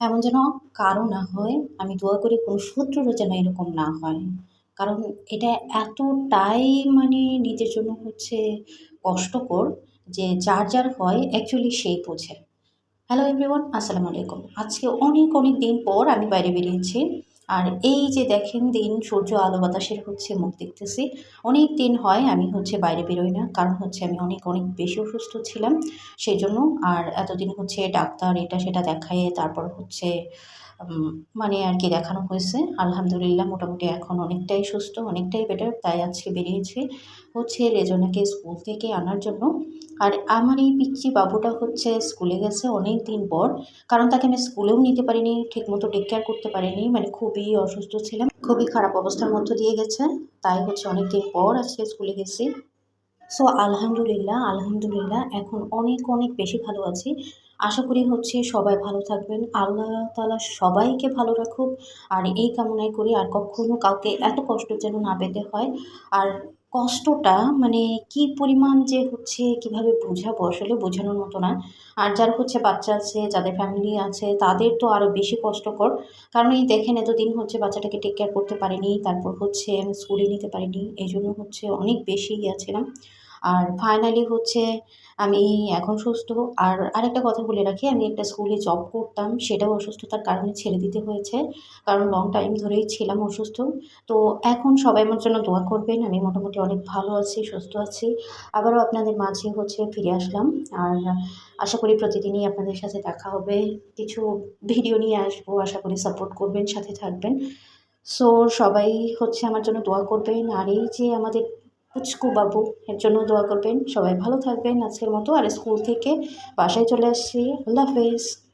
এমন যেন কারও না হয়। আমি দোয়া করি কোনো শত্রুরও যেন এরকম না হয়। কারণ এটা এতটাই মানে নিজের জন্য হচ্ছে কষ্টকর যে যার যার হয় অ্যাকচুয়ালি সেই বোঝে। হ্যালো এভরিওয়ান আসসালামু আলাইকুম। আজকে অনেক অনেক দিন পর আমি বাইরে বেরিয়েছি। আর এই যে দেখেন, দিন, সূর্য, আলো, বাতাসের হচ্ছে মুখ দেখতেছি। অনেক দিন হয় আমি হচ্ছে বাইরে বেরোই না, কারণ হচ্ছে আমি অনেক অনেক বেশি অসুস্থ ছিলাম। সেই জন্য আর এতদিন হচ্ছে ডাক্তার এটা সেটা দেখায় তারপর হচ্ছে মানে আর কি দেখানো হয়েছে। আলহামদুলিল্লাহ মোটামুটি এখন অনেকটাই সুস্থ, অনেকটাই বেটার তাই আজকে বেরিয়েছি হচ্ছে রেজনাকে স্কুল থেকে আনার জন্য। আর আমার এই পিচ্চি বাবুটা হচ্ছে স্কুলে গেছে অনেক দিন পর, কারণ তাকে আমি স্কুলেও নিতে পারিনি, ঠিকমতো টেক কেয়ার করতে পারিনি মানে খুবই অসুস্থ ছিলাম, খুবই খারাপ অবস্থার মধ্য দিয়ে গেছে, তাই হচ্ছে অনেক দিন পর আজকে স্কুলে গেছি। সো আলহামদুলিল্লাহ আলহামদুলিল্লাহ, এখন অনেক অনেক বেশি ভালো আছি। আশা করি হচ্ছে সবাই ভালো থাকবেন। আল্লাহ তালা সবাইকে ভালো রাখুক। আর এই কামনাই করি, আর কখনো কাউকে এত কষ্ট যেন না পেতে হয়। আর কষ্টটা মানে কি পরিমাণ যে হচ্ছে কীভাবে বোঝাবো আসলে বোঝানোর মতো না। আর যার হচ্ছে বাচ্চা আছে, যাদের ফ্যামিলি আছে, তাদের তো আরও বেশি কষ্টকর। কারণ এই দেখেন, এতদিন হচ্ছে বাচ্চাটাকে টেক কেয়ার করতে পারিনি, তারপর হচ্ছে স্কুলে নিতে পারিনি এই জন্য হচ্ছে অনেক বেশি ইয়া আর ফাইনালি হচ্ছে আমি এখন সুস্থ। আর আরেকটা কথা বলে রাখি, আমি একটা স্কুলে জব করতাম, সেটাও অসুস্থতার কারণে ছেড়ে দিতে হয়েছে, কারণ লং টাইম ধরেই ছিলাম অসুস্থ। তো এখন সবাই আমার জন্য দোয়া করবেন, আমি মোটামুটি অনেক ভালো আছি, সুস্থ আছি। আবারও আপনাদের মাঝে হচ্ছে ফিরে আসলাম, আর আশা করি প্রতিদিনই আপনাদের সাথে দেখা হবে। কিছু ভিডিও নিয়ে আসব, আশা করি সাপোর্ট করবেন, সাথে থাকবেন। সো সবাই হচ্ছে আমার জন্য দোয়া করবেন, আর এই যে আমাদের পুচকু বাবু, এর জন্য দোয়া করবেন। সবাই ভালো থাকবেন আজকের মতো। আর স্কুল থেকে বাসায় চলে আসছি। আল্লাহ হাফেজ।